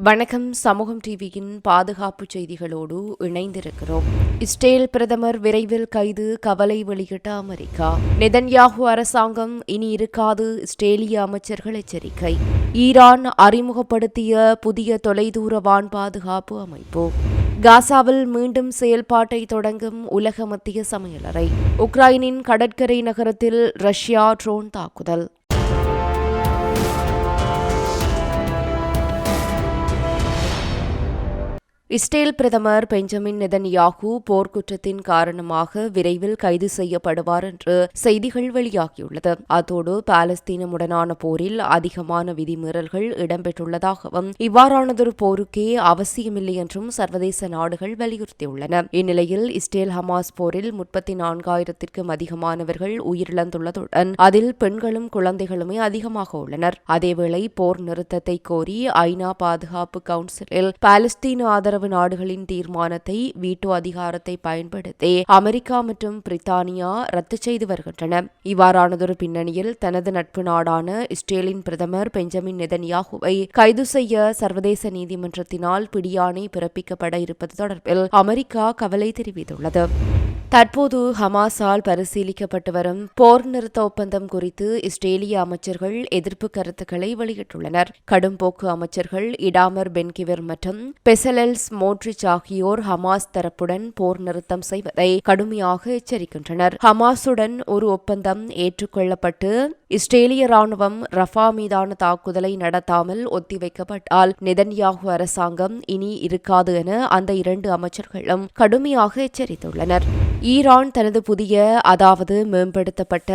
வணக்கம். சமூகம் டிவியின் பாதுகாப்பு செய்திகளோடு இணைந்திருக்கிறோம். இஸ்ரேல் பிரதமர் விரைவில் கைது கவலை வெளியிட்ட அமெரிக்கா. நெதன்யாகு அரசாங்கம் இனி இருக்காது இஸ்ரேலிய அமைச்சர்கள் எச்சரிக்கை. ஈரான் அறிமுகப்படுத்திய புதிய தொலைதூர வான் பாதுகாப்பு அமைப்பு. காசாவில் மீண்டும் செயல்பாட்டை தொடங்கும் உலக மத்திய சமையலறை. உக்ரைனின் கடற்கரை நகரத்தில் ரஷ்யா ட்ரோன் தாக்குதல். இஸ்ரேல் பிரதமர் பெஞ்சமின் நெதன்யாகு போர்க்குற்றத்தின் காரணமாக விரைவில் கைது செய்யப்படுவார் என்று செய்திகள் வெளியாகியுள்ளது. அத்தோடு பாலஸ்தீனமுடனான போரில் அதிகமான விதிமீறல்கள் இடம்பெற்றுள்ளதாகவும் இவ்வாறானதொரு போருக்கே அவசியமில்லை என்றும் சர்வதேச நாடுகள் வலியுறுத்தியுள்ளன. இந்நிலையில் இஸ்ரேல் ஹமாஸ் போரில் முப்பத்தி நான்காயிரத்திற்கும் அதிகமானவர்கள் உயிரிழந்துள்ளதுடன் அதில் பெண்களும் குழந்தைகளுமே அதிகமாக உள்ளனர். அதேவேளை போர் நிறுத்தத்தை கோரி ஐநா பாதுகாப்பு கவுன்சிலில் பாலஸ்தீன ஆதரவு ஆதரவு நாடுகளின் தீர்மானத்தை வீட்டோ அதிகாரத்தை பயன்படுத்தி அமெரிக்கா மற்றும் பிரித்தானியா ரத்து செய்து வருகின்றன. இவ்வாறானதொரு பின்னணியில் தனது நட்பு நாடான இஸ்ரேலின் பிரதமர் பெஞ்சமின் நெதன்யாகுவை கைது செய்ய சர்வதேச நீதிமன்றத்தினால் பிடியாணை பிறப்பிக்கப்பட இருப்பது தொடர்பில் அமெரிக்கா கவலை தெரிவித்துள்ளது. தற்போது ஹமாஸால் பரிசீலிக்கப்பட்டு வரும் போர் நிறுத்த ஒப்பந்தம் குறித்து இஸ்ரேலிய அமைச்சர்கள் எதிர்ப்பு கருத்துக்களை வெளியிட்டுள்ளனர். கடும்போக்கு அமைச்சர்கள் இடாமர் பென்கிவிர் மற்றும் பெசலல்ஸ் மோட்ரிச் ஆகியோர் ஹமாஸ் தரப்புடன் போர் நிறுத்தம் செய்வதை கடுமையாக எச்சரிக்கின்றனர். ஹமாஸுடன் ஒரு ஒப்பந்தம் ஏற்றுக்கொள்ளப்பட்டு இஸ்ரேலிய ராணுவம் ரஃபா மீதான தாக்குதலை நடத்தாமல் ஒத்திவைக்கப்பட்டால் நெதன்யாகு அரசாங்கம் இனி இருக்காது என அந்த இரண்டு அமைச்சர்களும் கடுமையாக எச்சரித்துள்ளனர். ஈரான் தனது புதிய அதாவது மேம்படுத்தப்பட்ட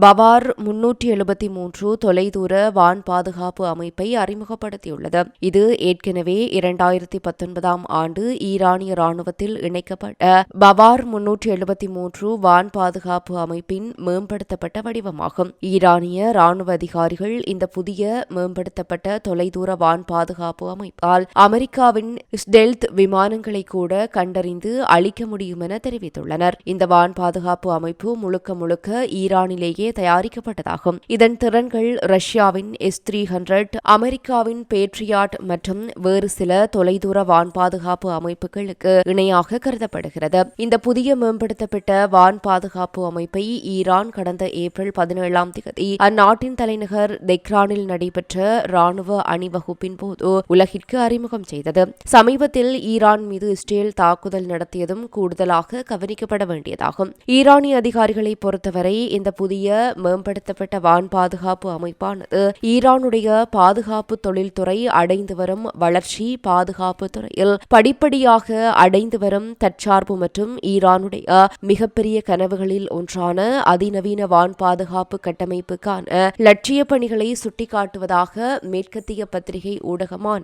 பவார் முன்னூற்றி எழுபத்தி மூன்று தொலைதூர வான் பாதுகாப்பு அமைப்பை அறிமுகப்படுத்தியுள்ளது. இது ஏற்கனவே இரண்டாயிரத்தி பத்தொன்பதாம் ஆண்டு ஈரானிய ராணுவத்தில் இணைக்கப்பட்ட பவார் முன்னூற்றி எழுபத்தி மூன்று வான் பாதுகாப்பு அமைப்பின் மேம்படுத்தப்பட்ட வடிவமாகும். ஈரானிய ராணுவ அதிகாரிகள் இந்த புதிய மேம்படுத்தப்பட்ட தொலைதூர வான் பாதுகாப்பு அமைப்பால் அமெரிக்காவின் ஸ்டெல்த் விமானங்களை கூட கண்டறிந்து அழிக்க முடியும் என தெரிவித்துள்ளனர். கூறினர் இந்த வான் பாதுகாப்பு அமைப்பு முழுக்க முழுக்க ஈரானிலேயே தயாரிக்கப்பட்டதாகும். இதன் திறன்கள் ரஷ்யாவின் எஸ் த்ரீ ஹண்ட்ரட் அமெரிக்காவின் பேட்ரியாட் மற்றும் வேறு சில தொலைதூர வான் பாதுகாப்பு அமைப்புகளுக்கு இணையாக கருதப்படுகிறது. இந்த புதிய மேம்படுத்தப்பட்ட வான் பாதுகாப்பு அமைப்பை ஈரான் கடந்த ஏப்ரல் பதினேழாம் தேதி அந்நாட்டின் தலைநகர் தெக்ரானில் நடைபெற்ற ராணுவ அணிவகுப்பின் போது உலகிற்கு அறிமுகம் செய்தது. சமீபத்தில் ஈரான் மீது இஸ்ரேல் தாக்குதல் நடத்தியதும் கூடுதலாக கவனிக்கப்பட்ட செயல்பட வேண்டியதாகும். ஈரானிய அதிகாரிகளை பொறுத்தவரை இந்த புதிய மேம்படுத்தப்பட்ட வான் பாதுகாப்பு அமைப்பானது ஈரானுடைய பாதுகாப்பு தொழில்துறை அடைந்து வரும் வளர்ச்சி பாதுகாப்பு துறையில் படிப்படியாக அடைந்து வரும் தற்சார்பு மற்றும் ஈரானுடைய மிகப்பெரிய கனவுகளில் ஒன்றான அதிநவீன வான் பாதுகாப்பு கட்டமைப்புக்கான லட்சிய பணிகளை சுட்டிக்காட்டுவதாக மேற்கத்திய பத்திரிகை ஊடகமான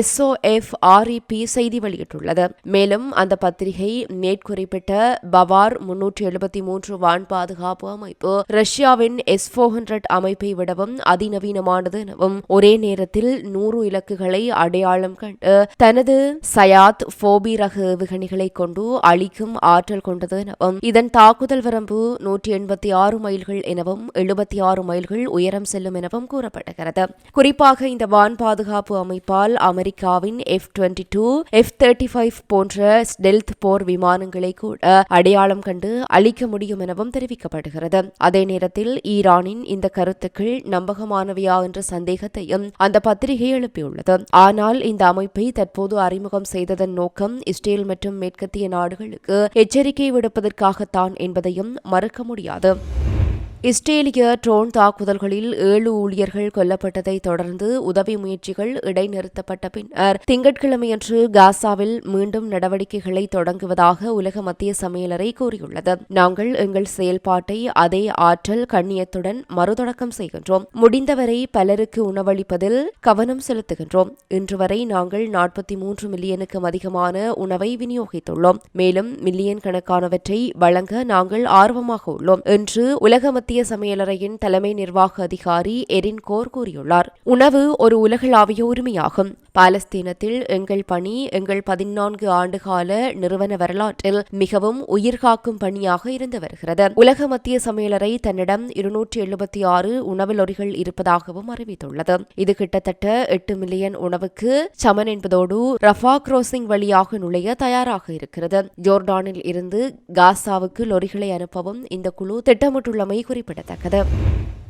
எஸ்ஓஎஃப் ஆர்இபி செய்தி வெளியிட்டுள்ளது. மேலும் அந்த பத்திரிகை மேற்குறிப்பிட்ட பவார் முன்னூற்றி எழுபத்தி மூன்று வான் பாதுகாப்பு அமைப்பு. ரஷ்யாவின் எஸ் போர் ஹண்ட்ரட் அமைப்பை விடவும் அதிநவீனமானது எனவும் ஒரே நேரத்தில் நூறு இலக்குகளை அடையாளம் கண்டு தனது சயாத் போபி ரக ஏவுகணைகளை கொண்டு அழிக்கும் ஆற்றல் கொண்டது எனவும் இதன் தாக்குதல் வரம்பு நூற்றி எண்பத்தி ஆறு மைல்கள் எனவும் எழுபத்தி ஆறு மைல்கள் உயரம் செல்லும் எனவும் கூறப்படுகிறது குறிப்பாக இந்த வான் பாதுகாப்பு அமைப்பால் அமெரிக்காவின் F twenty two F thirty five போன்ற ஸ்டெல்த் போர் விமானங்களை கூட அடையாளம் கண்டு அழிக்க முடியும் எனவும் தெரிவிக்கப்படுகிறது. அதே நேரத்தில் ஈரானின் இந்த கருத்துக்கள் நம்பகமானவையா என்ற சந்தேகத்தையும் அந்த பத்திரிகை எழுப்பியுள்ளது. ஆனால் இந்த அமைப்பை தற்போது அறிமுகம் செய்ததன் நோக்கம் இஸ்ரேல் மற்றும் மேற்கத்திய நாடுகளுக்கு எச்சரிக்கை விடுப்பதற்காகத்தான் என்பதையும் மறுக்க முடியாது. இஸ்ரேலிய ட்ரோன் தாக்குதல்களில் ஏழு ஊழியர்கள் கொல்லப்பட்டதை தொடர்ந்து உதவி முயற்சிகள் இடைநிறுத்தப்பட்ட பின்னர் திங்கட்கிழமையன்று காசாவில் மீண்டும் நடவடிக்கைகளை தொடங்குவதாக உலக மத்திய சமையலறை கூறியுள்ளது. நாங்கள் எங்கள் செயல்பாட்டை அதே ஆற்றல் கண்ணியத்துடன் மறுதொடக்கம் செய்கின்றோம். முடிந்தவரை பலருக்கு உணவளிப்பதில் கவனம் செலுத்துகின்றோம். இன்று வரை நாங்கள் நாற்பத்தி மூன்று மில்லியனுக்கும் அதிகமான உணவை விநியோகித்துள்ளோம். மேலும் மில்லியன் கணக்கானவற்றை வழங்க நாங்கள் ஆர்வமாக உள்ளோம். என்று உலக மத்திய சமையலறையின் தலைமை நிர்வாக அதிகாரி எரின் கோர் கூறியுள்ளார். உணவு ஒரு உலகளாவிய உரிமையாகும். பாலஸ்தீனத்தில் எங்கள் பணி எங்கள் பதினான்கு ஆண்டுகால நிறுவன வரலாற்றில் மிகவும் உயிர்காக்கும் பணியாக இருந்து வருகிறது. உலக மத்திய சமையலறை தன்னிடம் இருநூற்றி எழுபத்தி ஆறு உணவு லொரிகள் இருப்பதாகவும் அறிவித்துள்ளது. இது கிட்டத்தட்ட எட்டு மில்லியன் உணவுக்கு சமன் என்பதோடு ரஃபா கிராசிங் வழியாக நுழைய தயாராக இருக்கிறது. ஜோர்டானில் இருந்து காசாவுக்கு லொரிகளை அனுப்பவும் இந்த குழு திட்டமிட்டுள்ளமை குறிப்பிடத்தக்கது.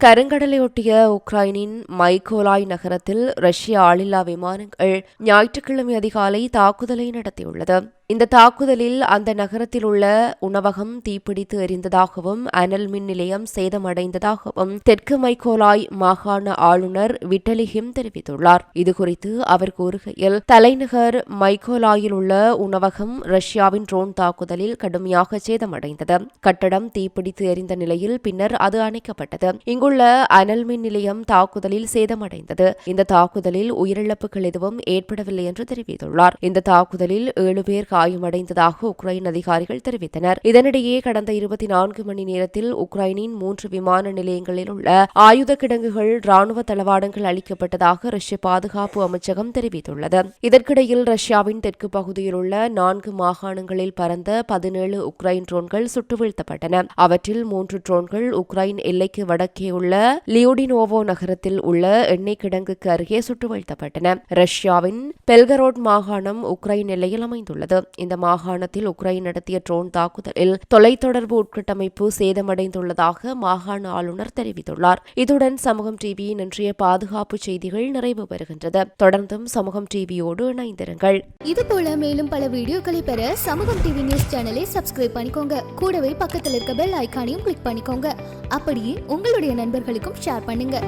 கருங்கடலையொட்டிய உக்ரைனின் மைகோலாய் நகரத்தில் ரஷ்ய ஆளில்லா விமானங்கள் ஞாயிற்றுக்கிழமை அதிகாலை தாக்குதலை நடத்தியுள்ளது. இந்த தாக்குதலில் அந்த நகரத்தில் உள்ள உணவகம் தீப்பிடித்து எரிந்ததாகவும் அனல் மின் நிலையம் சேதமடைந்ததாகவும் தெற்கு மைக்கோலாய் மாகாண ஆளுநர் விட்டலி ஹிம் தெரிவித்துள்ளார் இதுகுறித்து அவர் கூறுகையில் தலைநகர் மைக்கோலாயில் உள்ள உணவகம் ரஷ்யாவின் ட்ரோன் தாக்குதலில் கடுமையாக சேதமடைந்தது. கட்டடம் தீப்பிடித்து எரிந்த நிலையில் பின்னர் அது அணைக்கப்பட்டது. அங்குள்ள அனல் மின் நிலையம் தாக்குதலில் சேதமடைந்தது. இந்த தாக்குதலில் உயிரிழப்புகள் எதுவும் ஏற்படவில்லை என்று தெரிவித்துள்ளார். இந்த தாக்குதலில் ஏழு பேர் காயமடைந்ததாக உக்ரைன் அதிகாரிகள் தெரிவித்தனர். இதனிடையே கடந்த இருபத்தி நான்கு மணி நேரத்தில் உக்ரைனின் மூன்று விமான நிலையங்களில் உள்ள ஆயுத கிடங்குகள் ராணுவ தளவாடங்கள் அளிக்கப்பட்டதாக ரஷ்ய பாதுகாப்பு அமைச்சகம் தெரிவித்துள்ளது. இதற்கிடையில் ரஷ்யாவின் தெற்கு பகுதியில் உள்ள நான்கு மாகாணங்களில் பறந்த பதினேழு உக்ரைன் ட்ரோன்கள் சுட்டு வீழ்த்தப்பட்டன அவற்றில் மூன்று ட்ரோன்கள் உக்ரைன் எல்லைக்கு வடக்கே உள்ள லியோடினோவோ நகரத்தில் உள்ள எண்ணெய் கிடங்குக்கு அருகே சுட்டு வீழ்த்தப்பட்டன ரஷ்யாவின் பெல்கரோட் மாகாணம் உக்ரைன் எல்லையில் அமைந்துள்ளது. இந்த மாகாணத்தில் உக்ரைன் நடத்திய ட்ரோன் தாக்குதலில் தொலைத்தொடர்பு உட்கட்டமைப்பு சேதமடைந்துள்ளதாக மாகாண ஆளுநர் தெரிவித்துள்ளார். இதுடன் சமூகம் டிவியின் இன்றைய பாதுகாப்பு செய்திகள் நிறைவு பெறுகின்றது. தொடர்ந்தும் சமூகம் டிவியோடு இணைந்திருங்கள். இது போல மேலும் பல வீடியோக்களை பெற சமூகம் டிவி நியூஸ் சேனலை சப்ஸ்கிரைப் பண்ணிக்கோங்க. கூடவே பக்கத்தில் இருக்க பெல் ஐக்கானையும் கிளிக் பண்ணிக்கோங்க. அப்படியே உங்களுடைய நண்பர்களுக்கும் ஷேர் பண்ணுங்கள்